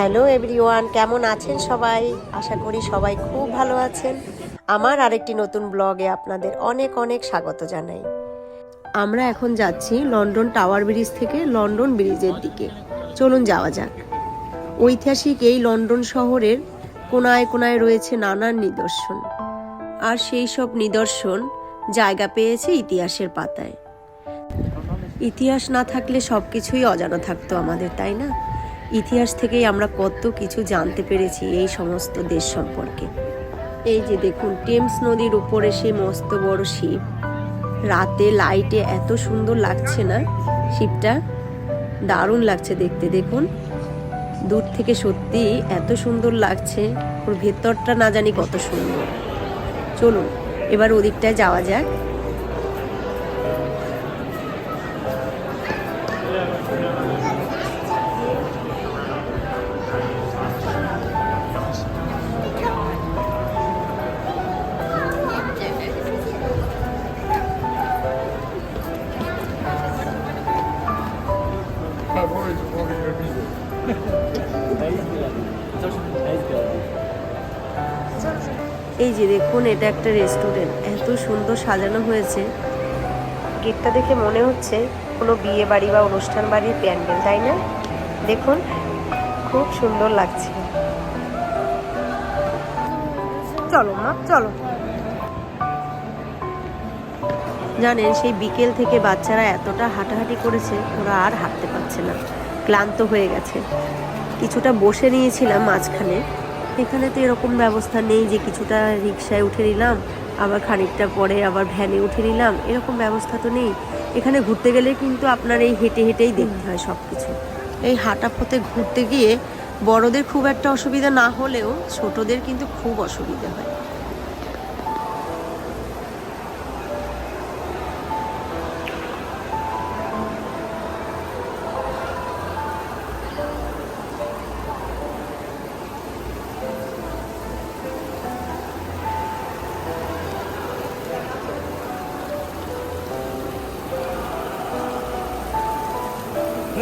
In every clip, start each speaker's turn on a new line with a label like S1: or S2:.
S1: Hello everyone, কেমন আছেন সবাই? আশা করি সবাই খুব ভালো আছেন। আমার আরেকটি নতুন ব্লগে আপনাদের অনেক অনেক স্বাগত জানাই। আমরা এখন যাচ্ছি লন্ডন টাওয়ার ব্রিজ থেকে লন্ডন ব্রিজের দিকে। চলুন যাওয়া যাক। ঐতিহাসিক এই লন্ডন শহরের কোনায় কোনায় রয়েছে নানান নিদর্শন। আর সেই সব নিদর্শন জায়গা পেয়েছে ইতিহাসের পাতায়। ইতিহাস না থাকলে সব কিছুই অজানা থাকতো আমাদের, তাই না? ইতিহাস থেকেই আমরা কত কিছু জানতে পেরেছি এই সমস্ত দেশ সম্পর্কে। এই যে দেখুন, টেমস নদীর উপরে সেই মস্ত বড় শিপ। রাতে লাইটে এত সুন্দর লাগছে না শিবটা দারুণ লাগছে দেখতে, দেখুন। দূর থেকে সত্যি এত সুন্দর লাগছে, ওর ভেতরটা না জানি কত সুন্দর। চলুন, এবার ওদিকটায় যাওয়া যাক। এই যে দেখুন, এটা একটা রেস্টুরেন্ট এত সুন্দর সাজানো হয়েছে। গেটটা দেখে মনে হচ্ছে কোনো বিয়ে বাড়ি বা অনুষ্ঠান বাড়ির প্যান্ডেল, তাই না? দেখুন, খুব সুন্দর লাগছে। চলো মা, চলো। জানেন, সেই বিকেল থেকে বাচ্চারা এতটা হাঁটাহাঁটি করেছে, ওরা আর হাঁটতে পারছে না। ক্লান্ত হয়ে গেছে। কিছুটা বসে নিয়েছিলাম মাঝখানে। এখানে তো এরকম ব্যবস্থা নেই যে কিছুটা রিক্সায় উঠে নিলাম, আবার খানিকটা পরে আবার ভ্যানে উঠে নিলাম, এরকম ব্যবস্থা তো নেই। এখানে ঘুরতে গেলে কিন্তু আপনার এই হেঁটে হেঁটেই দেখতে হয় সব কিছু এই হাঁটা পথে ঘুরতে গিয়ে বড়দের খুব একটা অসুবিধা না হলেও ছোটদের কিন্তু খুব অসুবিধা হয়।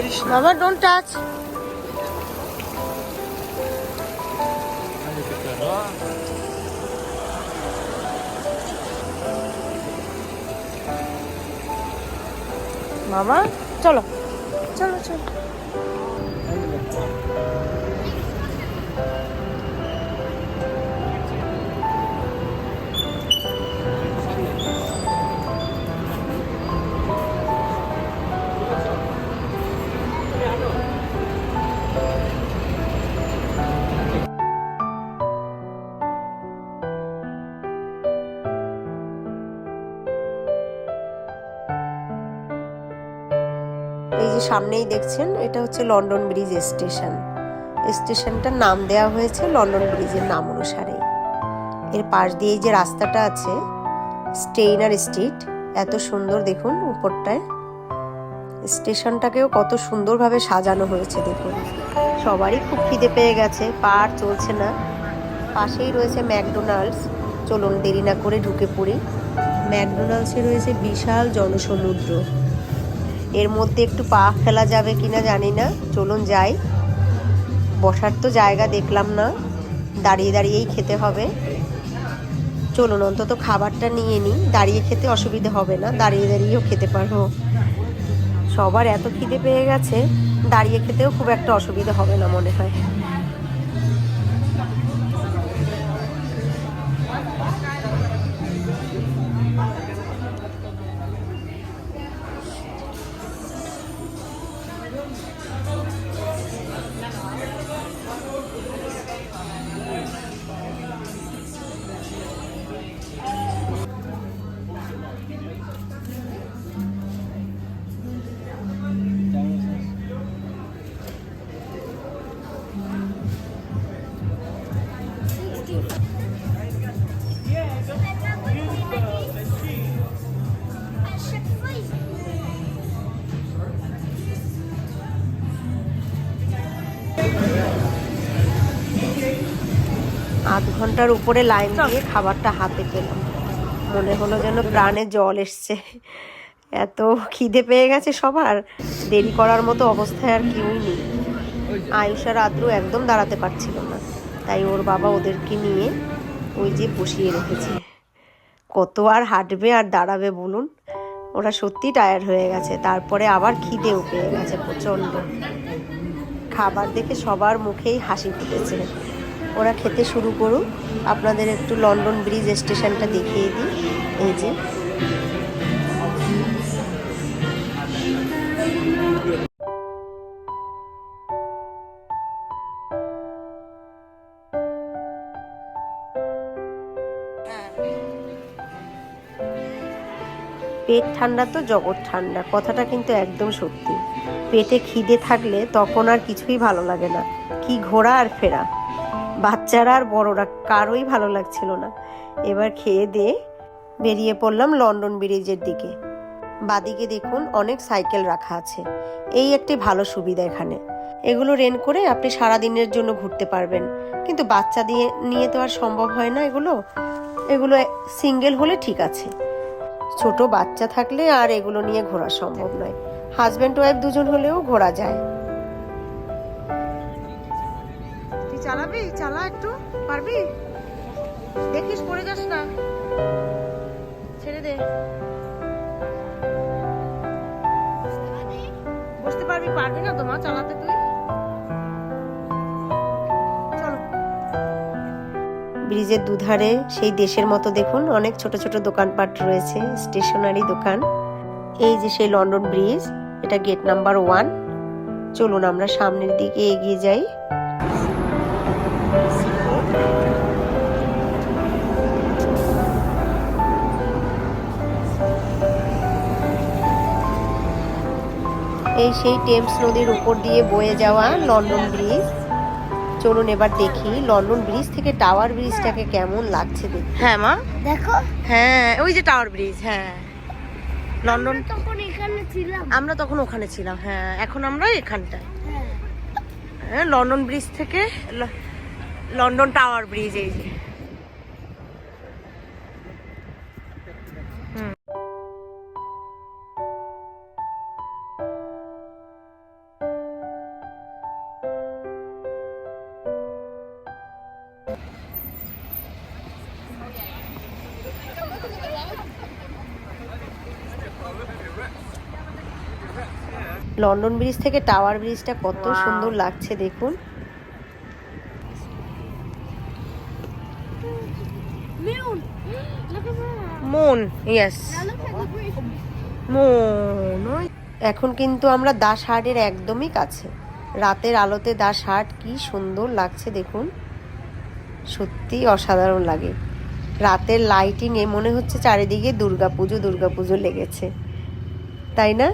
S1: Mama, don't touch. Mama, চলো চলো চলো এই যে সামনেই দেখছেন, এটা হচ্ছে লন্ডন ব্রিজ স্টেশন। স্টেশনটার নাম দেওয়া হয়েছে লন্ডন ব্রিজের নাম অনুসারে। এর পাশ দিয়ে যে রাস্তাটা আছে, স্টেইনার স্ট্রিট, এত সুন্দর দেখুন উপরটায়। স্টেশনটাকেও কত সুন্দরভাবে সাজানো হয়েছে দেখুন। সবারই খুব খিদে পেয়ে গেছে পার চলছে না। পাশেই রয়েছে ম্যাকডোনাল্ডস। চলুন দেরি না করে ঢুকে পড়ি। ম্যাকডোনাল্ডসে রয়েছে বিশাল জনসমুদ্র। এর মধ্যে একটু পা ফেলা যাবে কিনা জানি না। চলুন যাই। বসার তো জায়গা দেখলাম না। দাঁড়িয়ে দাঁড়িয়েই খেতে হবে। চলুন, অন্তত খাবারটা নিয়ে নিই দাঁড়িয়ে খেতে অসুবিধা হবে না। দাঁড়িয়ে দাঁড়িয়েও খেতে পারব। সবার এত খিদে পেয়ে গেছে। দাঁড়িয়ে খেতেও খুব একটা অসুবিধা হবে না মনে হয়। ঘণ্টার উপরে লাইন দিয়ে খাবারটা হাতে পেলাম। মনে হলো যেন প্রাণে জল এসছে। এত খিদে পেয়ে গেছে সবার। দেরি করার মতো অবস্থায় আর কেউই নেই। আয়ুষা রাত্রু একদম দাঁড়াতে পারছিল না। তাই ওর বাবা ওদেরকে নিয়ে ওই যে বসিয়ে রেখেছে। কত আর হাঁটবে আর দাঁড়াবে বলুন? ওরা সত্যি টায়ার হয়ে গেছে। তারপরে আবার খিদেও পেয়ে গেছে প্রচণ্ড। খাবার দেখে সবার মুখেই হাসি ফুটেছে। ওরা খেতে শুরু করুক। আপনাদের একটু লন্ডন ব্রিজ স্টেশনটা দেখিয়ে দিই। এই যে। পেট ঠান্ডা তো জগৎ ঠান্ডা, কথাটা কিন্তু একদম সত্যি। পেটে খিদে থাকলে তখন আর কিছুই ভালো লাগে না। কি ঘোরা আর ফেরা। বাচ্চারা আর বড়রা কারোই ভালো লাগছিল না। এবার খেয়ে দিয়ে বেরিয়ে পড়লাম লন্ডন ব্রিজের দিকে। বাদিকে দেখুন অনেক সাইকেল রাখা আছে। এই একটি ভালো সুবিধা এখানে। এগুলো রেন করে আপনি সারা দিনের জন্য ঘুরতে পারবেন। কিন্তু বাচ্চা দিয়ে নিয়ে তো আর সম্ভব হয় না এগুলো। এগুলো সিঙ্গেল হলে ঠিক আছে। ছোট বাচ্চা থাকলে আর এগুলো নিয়ে ঘোরা সম্ভব নয়। হাজব্যান্ড ওয়াইফ দুজন হলেও ঘোরা যায়। চালাবি? চালা একটু পারবি? দেখিস, পড়ে যাস না। ছেড়ে দে। বসতে পারবি পারবি না তোমা চালাতে তুই? ব্রিজের দুধারে, সেই দেশের মতো দেখুন, অনেক ছোট ছোট দোকানপাট রয়েছে, স্টেশনারি দোকান। এই যে সেই লন্ডন ব্রিজ, এটা গেট নাম্বার ওয়ান। চলুন আমরা সামনের দিকে এগিয়ে যাই। এই সেই টেমস নদীর উপর দিয়ে বয়ে যাওয়া লন্ডন ব্রিজ। চলুন এবার দেখি লন্ডন ব্রিজ থেকে টাওয়ার ব্রিজটাকে কেমন লাগছে দেখতে। হ্যাঁ মা।
S2: দেখো।
S1: হ্যাঁ ওই যে টাওয়ার ব্রিজ হ্যাঁ। লন্ডন
S2: তখন এখানে ছিলাম।
S1: আমরা তখন ওখানে ছিলাম হ্যাঁ। এখন আমরা এখানটায়।
S2: হ্যাঁ।
S1: হ্যাঁ লন্ডন ব্রিজ থেকে ল- লন্ডন টাওয়ার ব্রিজ এই যে। লন্ডন ব্রিজ থেকে টাওয়ার ব্রিজটা কত সুন্দর লাগছে দেখুন. মন ইয়েস. মন এখন কিন্তু আমরা দাস হাটের একদমই কাছে। রাতের আলোতে দাস হাট কি সুন্দর লাগছে দেখুন। সত্যি অসাধারণ লাগে। রাতের লাইটিং এ মনে হচ্ছে চারিদিকে দুর্গাপুজো দুর্গাপুজো লেগেছে। তাই না?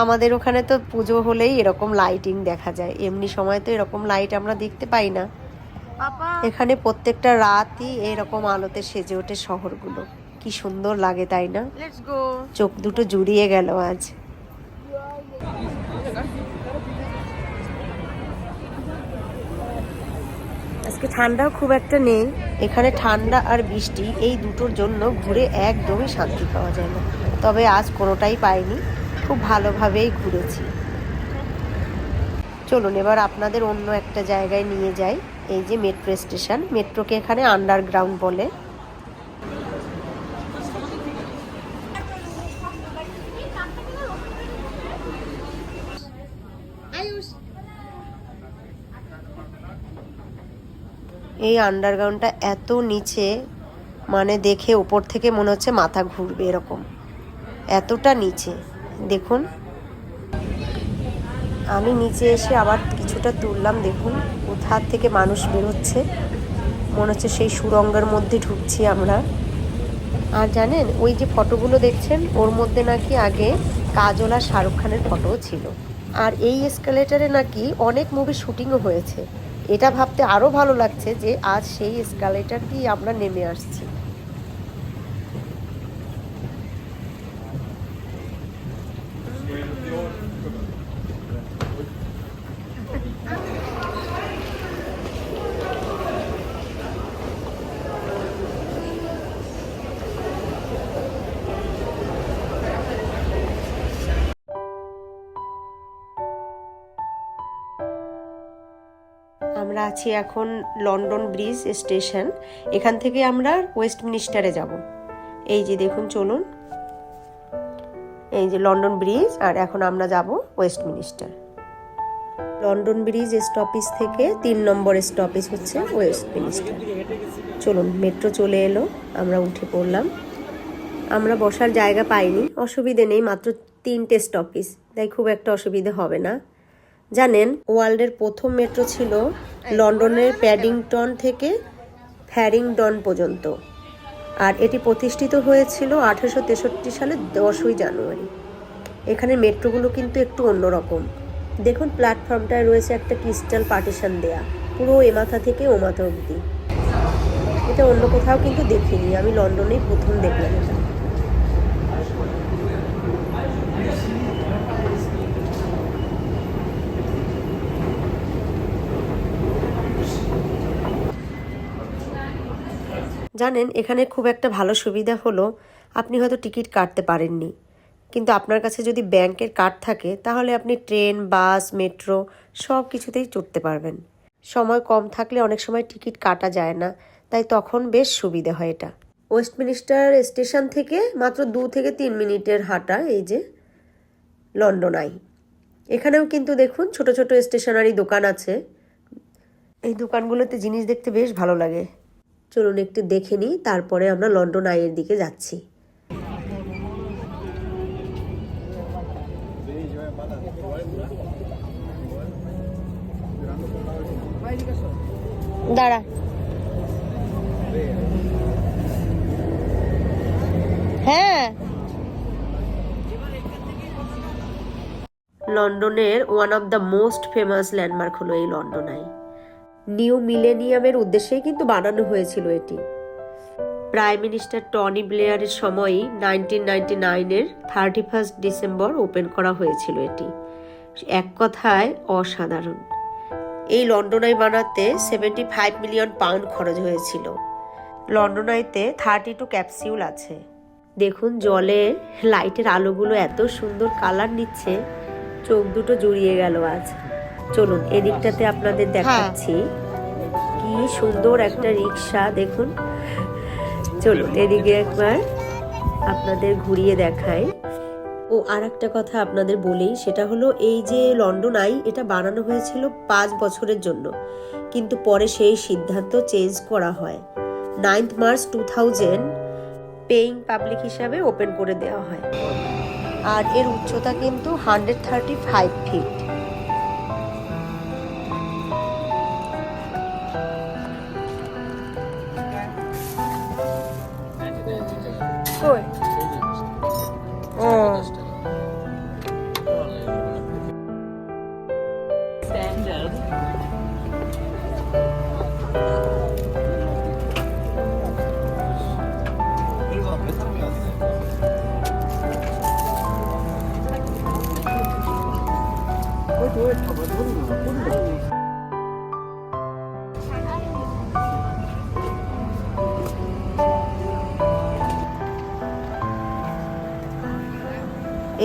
S1: আমাদের ওখানে তো পুজো হলেই এরকম লাইটিং দেখা যায়। এমনি সময় তো এরকম লাইট আমরা দেখতে পাই না। এখানে প্রত্যেকটা রাতই এরকম আলোতে সেজে ওঠে শহরগুলো। কি সুন্দর লাগে তাই না? চোখ দুটো জুড়িয়ে গেল আজ। আজকে ঠান্ডাও খুব একটা নেই। এখানে ঠান্ডা আর বৃষ্টি এই দুটোর জন্য ঘুরে একদমই শান্তি পাওয়া যায় না। তবে আজ কোনোটাই পাইনি। খুব ভালোভাবেই ঘুরেছি। চলুন, এবার আপনাদের অন্য একটা জায়গায় নিয়ে যাই। এই যে মেট্রো স্টেশন, মেট্রোকে এখানে আন্ডারগ্রাউন্ড বলে। এই আন্ডারগ্রাউন্ডটা এত নিচে মানে দেখে ওপর থেকে মনে হচ্ছে মাথা ঘুরবে এরকম। এতটা নিচে। দেখুন। আমি নিচে এসে আবার কিছুটা তুললাম, দেখুন। কোথার থেকে মানুষ বেরোচ্ছে? মনে হচ্ছে সেই সুরঙ্গের মধ্যে ঢুকছি আমরা। আর জানেন, ওই যে ফটোগুলো দেখছেন, ওর মধ্যে নাকি আগে কাজল আর শাহরুখ খানের ফটোও ছিল। আর এই এসকালেটারে নাকি অনেক মুভি শুটিংও হয়েছে। এটা ভাবতে আরও ভালো লাগছে যে আজ সেই এসকালেটার দিয়ে আমরা নেমে আসছি। আমরা আছি এখন লন্ডন ব্রিজ স্টেশন। এখান থেকে আমরা ওয়েস্টমিনিস্টারে যাব। এই যে দেখুন, চলুন। এই যে লন্ডন ব্রিজ, আর এখন আমরা যাব ওয়েস্টমিনিস্টার। লন্ডন ব্রিজ স্টপেজ থেকে তিন নম্বর স্টপেজ হচ্ছে ওয়েস্টমিনিস্টার। চলুন, মেট্রো চলে এলো, আমরা উঠে পড়লাম। আমরা বসার জায়গা পাইনি, অসুবিধে নেই, মাত্র তিনটে স্টপেজ। তাই খুব একটা অসুবিধে হবে না। জানেন ওয়ার্ল্ডের প্রথম মেট্রো ছিল লন্ডনের প্যাডিংটন থেকে ফ্যারিংডন পর্যন্ত। আর এটি প্রতিষ্ঠিত হয়েছিল আঠেরোশো তেষট্টি সালের দশই জানুয়ারি। এখানে মেট্রোগুলো কিন্তু একটু অন্যরকম। দেখুন প্ল্যাটফর্মটায় রয়েছে একটা ক্রিস্টাল পার্টিশন দেয়া পুরো এ মাথা থেকে ও মাথা অবধি। এটা অন্য কোথাও কিন্তু দেখিনি আমি লন্ডনেই প্রথম দেখলাম এটা। জানেন, এখানে খুব একটা ভালো সুবিধা হলো আপনি হয়তো টিকিট কাটতে পারেননি। কিন্তু আপনার কাছে যদি ব্যাংকের কার্ড থাকে, তাহলে আপনি ট্রেন, বাস, মেট্রো সব কিছুতেই চড়তে পারবেন। সময় কম থাকলে অনেক সময় টিকিট কাটা যায় না, তাই তখন বেশ সুবিধা হয় এটা। ওয়েস্টমিনিস্টার স্টেশন থেকে মাত্র দু থেকে তিন মিনিটের হাঁটা এই যে লন্ডন আই। এখানেও কিন্তু দেখুন ছোট ছোট স্টেশনারি দোকান আছে। এই দোকানগুলোতে জিনিস দেখতে বেশ ভালো লাগে। চলুন একটু দেখে নিই তারপরে আমরা লন্ডন আইয়ের দিকে যাচ্ছি। দাঁড়া। হ্যাঁ। লন্ডনের one of the most famous landmark হলো এই লন্ডন আই। নিউ মিলেনিয়ামের উদ্দেশ্যেই কিন্তু বানানো হয়েছিল এটি। প্রাইম মিনিস্টার টনি ব্লেয়ারের সময়ই নাইনটিন নাইনটি নাইনের থার্টি ফার্স্ট ডিসেম্বর ওপেন করা হয়েছিল এটি। এক কথায় অসাধারণ। এই লন্ডনাই বানাতে সেভেন্টি ফাইভ মিলিয়ন পাউন্ড খরচ হয়েছিল। লন্ডনাইতে থার্টি টু ক্যাপসিউল আছে। দেখুন জলে লাইটের আলোগুলো এত সুন্দর কালার নিচ্ছে, চোখ দুটো জুড়িয়ে গেল আজ। চলুন এদিকটাতে আপনাদের দেখাচ্ছি। কি সুন্দর একটা রিক্সা দেখুন। চলুন এদিকে একবার আপনাদের ঘুরিয়ে দেখাই। ও আর একটা কথা আপনাদের বলেই সেটা হলো এই যে লন্ডন আই এটা বানানো হয়েছিল পাঁচ বছরের জন্য। কিন্তু পরে সেই সিদ্ধান্ত চেঞ্জ করা হয়। Ninth March two thousand paying public হিসাবে ওপেন করে দেওয়া হয়। আর এর উচ্চতা কিন্তু হান্ড্রেড থার্টি ফাইভ ফিট।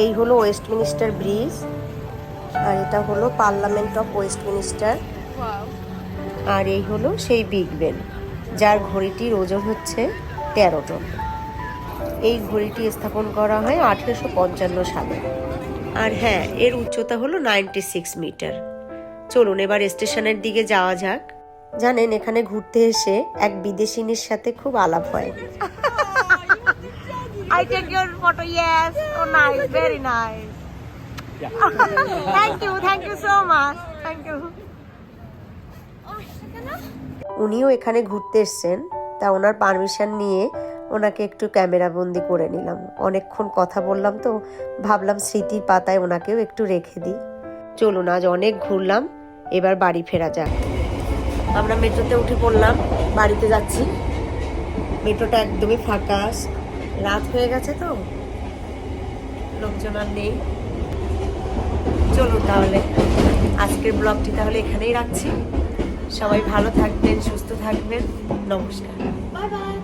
S1: এই হলো ওয়েস্টমিনিস্টার ব্রিজ আর এটা হলো পার্লামেন্ট অফ ওয়েস্টমিনিস্টার। আর এই হলো সেই বিগ বেল যার ঘড়িটির ওজন হচ্ছে তেরো টন। এই ঘড়িটি স্থাপন করা হয় আঠেরোশো পঞ্চান্ন সালে। আর হ্যাঁ এর উচ্চতা হলো নাইনটি সিক্স মিটার চলুন এবার স্টেশনের দিকে যাওয়া যাক জানেন এখানে ঘুরতে এসে এক বিদেশিনীর সাথে খুব আলাপ হয়
S3: I take your photo. Yes. Oh, nice. Very nice. thank you. Thank you so much. Thank you.
S1: উনিও এখানে ঘুরতে এসছেন তা ওনার পারমিশন নিয়ে ওনাকে একটু ক্যামেরা বন্দি করে নিলাম। অনেকক্ষণ কথা বললাম তো, ভাবলাম স্মৃতির পাতায় ওনাকেও একটু রেখে দিই। চলুন, আজ অনেক ঘুরলাম, এবার বাড়ি ফেরা যাক। আমরা মেট্রোতে উঠে পড়লাম, বাড়িতে যাচ্ছি। মেট্রোটা একদমই ফাঁকা, রাত হয়ে গেছে তো। লোকজন আর নেই। চলুন তাহলে, আজকের ব্লগটি তাহলে এখানেই রাখছি। সবাই ভালো থাকবেন, সুস্থ থাকবেন। নমস্কার।
S2: Bye bye.